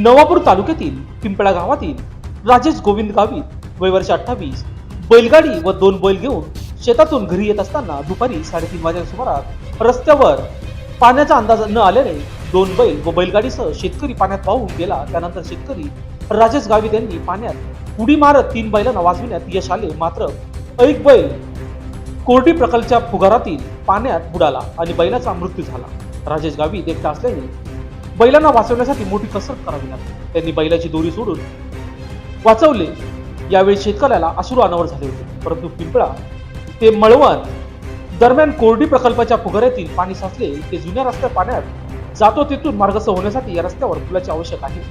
नवापूर तालुक्यातील पिंपळा गावातील राजेश गोविंद गावित वय वर्ष अठ्ठावीस बैलगाडी व दोन बैल घेऊन शेतातून घरी येत असताना दुपारी साडेतीन वाजेच्या सुमारास रस्त्यावर पाण्याचा अंदाज न आल्याने दोन बैल व बैलगाडीसह शेतकरी पाण्यात वाहून गेला. त्यानंतर शेतकरी राजेश गावित यांनी पाण्यात उडी मारत तीन बैलांना वाचविण्यात यश आले. मात्र एक बैल कोरडी प्रकल्पच्या फुगारातील पाण्यात बुडाला आणि बैलाचा मृत्यू झाला. राजेश गावित एकटा असल्याने बैलांना वाचवण्यासाठी मोठी कसरत करावी लागली त्यांनी बैलाची दोरी सोडून वाचवले. यावेळी शेतकऱ्याला अश्रू अनावर झाले होते. परंतु पिंपळा ते मळवण दरम्यान कोरडी प्रकल्पाच्या फुगाऱ्यातील पाणी साचले. ते जुन्या रस्त्या पाण्यात जातो तिथून मार्गस्थ होण्यासाठी या रस्त्यावर पुलाची आवश्यक आहे.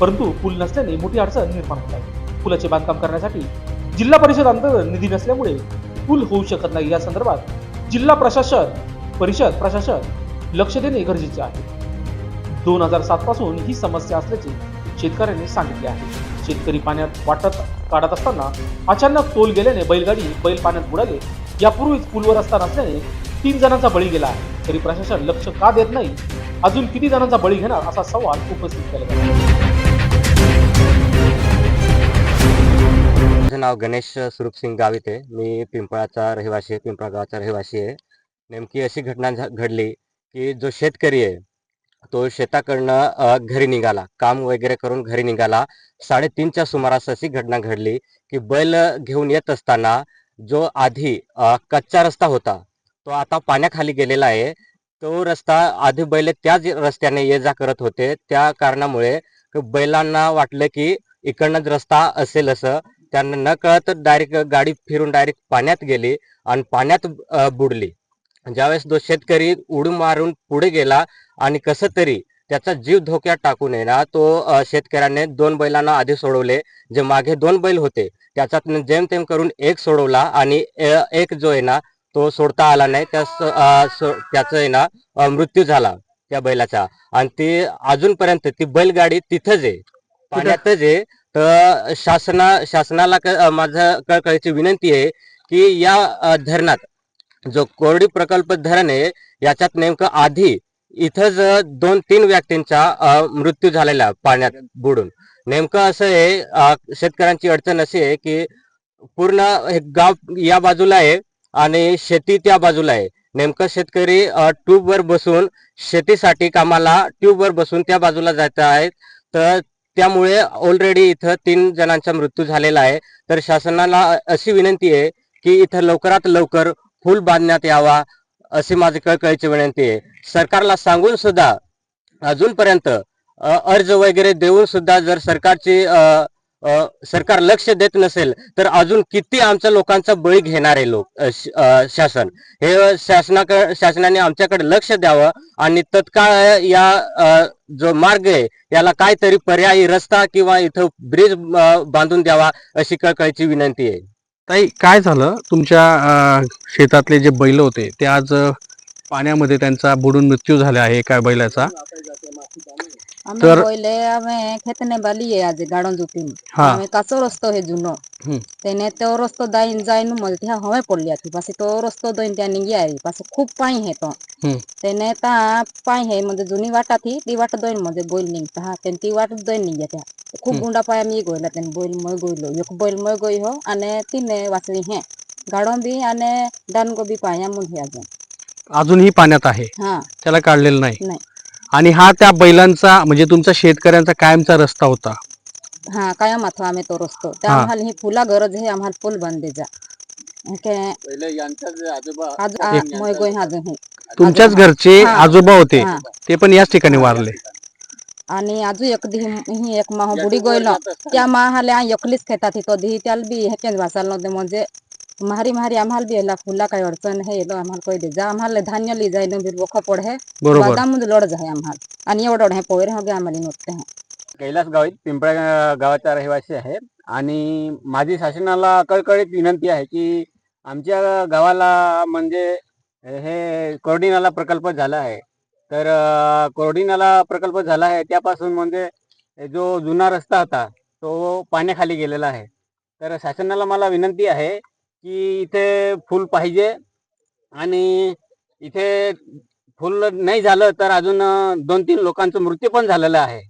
परंतु पूल नसल्याने मोठी अडचण निर्माण होत आहे. पुलाचे बांधकाम करण्यासाठी जिल्हा परिषद अंतर्गत निधी नसल्यामुळे पूल होऊ शकत नाही. या संदर्भात जिल्हा प्रशासन परिषद प्रशासन लक्ष देणे गरजेचे आहे. दोन हजार सात पासून ही समस्या असल्याचे शेतकऱ्यांनी सांगितले आहे. शेतकरी पाण्यात वाटत काढत असताना अचानक तोल गेल्याने बैलगाडी बैल पाण्यात बुडाले. यापूर्वीच पूलवर असताना असल्याने तीन जणांचा बळी गेला आहे. तरी प्रशासन लक्ष का देत नाही? अजून किती जणांचा बळी घेणार असा सवाल उपस्थित केला जातो. माझं नाव गणेश सुरूपसिंग गावित आहे. मी पिंपळाचा रहिवासी आहे पिंपळा गावाचा रहिवासी आहे. नेमकी अशी घटना घडली की जो शेतकरी आहे तो शेताकडनं घरी निघाला. काम वगैरे करून घरी निघाला. साडेतीनच्या सुमारास अशी घटना घडली की बैल घेऊन येत असताना जो आधी कच्चा रस्ता होता तो आता पाण्याखाली गेलेला आहे. तो रस्ता आधी बैल त्याच रस्त्याने ये जा करत होते. त्या कारणामुळे बैलांना वाटलं की इकडनं रस्ता असेल असं त्यांना न कळत डायरेक्ट गाडी फिरून डायरेक्ट पाण्यात गेली आणि पाण्यात बुडली. ज्यावेळेस तो शेतकरी उडी मारून पुढे गेला आणि कसं तरी त्याचा जीव धोक्यात टाकू नये ना तो शेतकऱ्याने दोन बैलांना आधी सोडवले. जे मागे दोन बैल होते त्याच्यात जेमतेम करून एक सोडवला आणि एक जो आहे ना तो सोडता आला नाही. त्याचा आहे ना मृत्यू झाला त्या बैलाचा. आणि ती अजूनपर्यंत ती बैलगाडी तिथंच आहे. पाण्यातच आहे. तर शासना शासनाला माझं कळकळीची विनंती आहे की या धरणात जो कोरडी प्रकल्प धरण आहे याच्यात नेमकं आधी इथंच दोन तीन व्यक्तींचा मृत्यू झालेला आहे पाण्यात बुडून. नेमकं असं आहे शेतकऱ्यांची अडचण अशी आहे की पूर्ण हे गाव या बाजूला आहे आणि शेती त्या बाजूला आहे. नेमकं शेतकरी ट्यूबवर बसून शेतीसाठी कामाला ट्यूबवर बसून त्या बाजूला जायचं आहे तर त्यामुळे ऑलरेडी इथं तीन जणांचा मृत्यू झालेला आहे. तर शासनाला अशी विनंती आहे की इथं लवकरात लवकर पूल बांधण्यात यावा अशी माझी कळकळीची विनंती आहे. सरकारला सांगून सुद्धा अजूनपर्यंत अर्ज वगैरे देऊन सुद्धा जर सरकारची अ, सरकार लक्ष देत नसेल तर अजून किती आमच्या लोकांचा बळी घेणार आहे लोक शासन. हे शासनाकडे शासनाने आमच्याकडे लक्ष द्यावं आणि तत्काळ या जो मार्ग आहे याला काहीतरी पर्यायी रस्ता किंवा इथं ब्रिज बांधून द्यावा अशी कळकळीची विनंती आहे. ताई काय झालं? तुमच्या शेतातले जे बैल होते ते आज पाण्यामध्ये त्यांचा बुडून मृत्यू झाला आहे एका बैलाचा. तर- खेतने बाली आहे आज गाडन जुटीन हा काचो रस्तो हे जुनो? त्याने तो रस्तो दाईन जाईन मलते हवे पडली आती पासे तो रस्तो दोन त्या निघी आली. पासे खूप पाणी हे तो. त्याने ता पाय हे म्हणजे जुनी वाट आती ती वाट दोन मध्ये बोल निघता हा ती वाट दोन निघ्या त्या. खूप हम्म. गुंडा पाया मी गोयला तेन बैल मय गोयलो एक बैल मय गोई हो आणि तिने वाचली हे गाडो बी आणि बी पाया मुल हे अजून अजूनही पाण्यात आहे हा त्याला काढलेलं नाही नाही. आणि हा त्या बैलांचा म्हणजे तुमचा शेतकऱ्यांचा कायमचा रस्ता होता हा कायम अथवा आम्ही तो रस्तो त्या हा. आम्हाला ही फुला गरज आहे आम्हाला फुल बांधे जा आज गोय अजून हे तुमच्याच घरचे हा. आजोबा होते हा. ते पण याच ठिकाणी वारले आणि अजून एक दी ही एक माह बुडी गोयलो. त्या माहाले आ एकलीच खेतात तो दी त्याला बी ह्याच्यात वाचाल नव्हते. म्हणजे मारी मारी आम्हाला बी याला फुला काही अडचण हे येलो आम्हाला कोई दे. जा आम्हाला धान्य ली जाय बी बोख पडे बरोबर. बदाममध्ये लढ जाय आम्हाला. आणि एवढं हे पोयर हो आम्हाला नव्हते हे कैलास गावीत पिंपळा गावाचा रहिवासी आहे आणि माझी शासनाला कळकळीत विनंती आहे की आमच्या गावाला म्हणजे हे कोरडीनाला प्रकल्प झाला आहे. तर कोरडिनाला प्रकल्प झाला आहे. त्यापासून म्हणजे जो जुना रस्ता होता तो पाण्याखाली गेलेला आहे. तर शासनाला मला विनंती आहे की इथे फुल पाहिजे आणि इथे फुल नाही झालं तर अजून दोन तीन लोकांचं मृत्यू पण झालेलं आहे.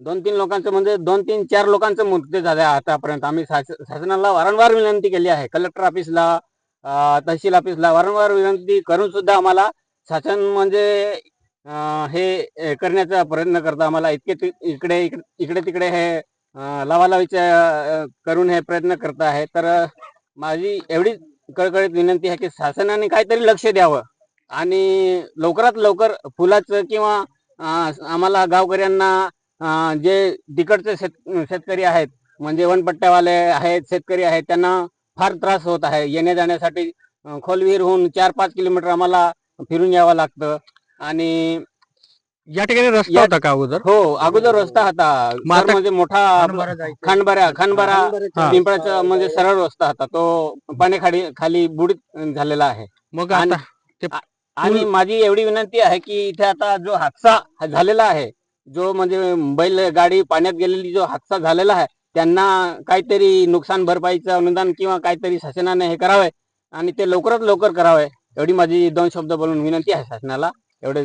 दोन तीन लोकांचं म्हणजे दोन तीन चार लोकांचं मृत्यू झालं आहे आतापर्यंत. आम्ही शासनाला वारंवार विनंती केली आहे. कलेक्टर ऑफिसला तहसील ऑफिसला वारंवार विनंती करून सुद्धा आम्हाला शासन म्हणजे हे करण्याचा प्रयत्न करतो आम्हाला इतके इकडे इकडे इकडे तिकडे हे अं, लावालावीच्या करून हे प्रयत्न करत आहे. तर माझी एवढी कळकळीत विनंती आहे की शासनाने काहीतरी लक्ष द्यावं. आणि लवकरात लवकर फुलाचं किंवा आम्हाला गावकऱ्यांना जे तिकडचे शेत शेतकरी आहेत म्हणजे वनपट्ट्यावाले आहेत शेतकरी आहेत त्यांना फार त्रास होत आहे. येण्या जाण्यासाठी अं, चार पाच किलोमीटर आम्हाला फिरून यावं लागतं. आणि या ठिकाणी रस्ता या- होता का अगोदर? हो अगोदर रस्ता होता. मग म्हणजे मोठा खानबारा खानबारा हा. पिंपळाचा म्हणजे सरळ रस्ता होता. तो पाण्याखाली खाली बुडीत झालेला आहे. मग आणि- आता आणि माझी एवढी विनंती आहे की इथे आता जो हादसा झालेला आहे जो म्हणजे बैलगाडी पाण्यात गेलेली जो हादसा झालेला आहे त्यांना काहीतरी नुकसान भरपाईचं अनुदान किंवा काहीतरी शासनाने हे करावे आणि ते लवकरात लवकर करावे एवढी माझी दोन शब्द बोलून विनंती आहे शासनाला. एवढे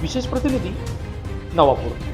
विशेष प्रतिनिधी नवापूर.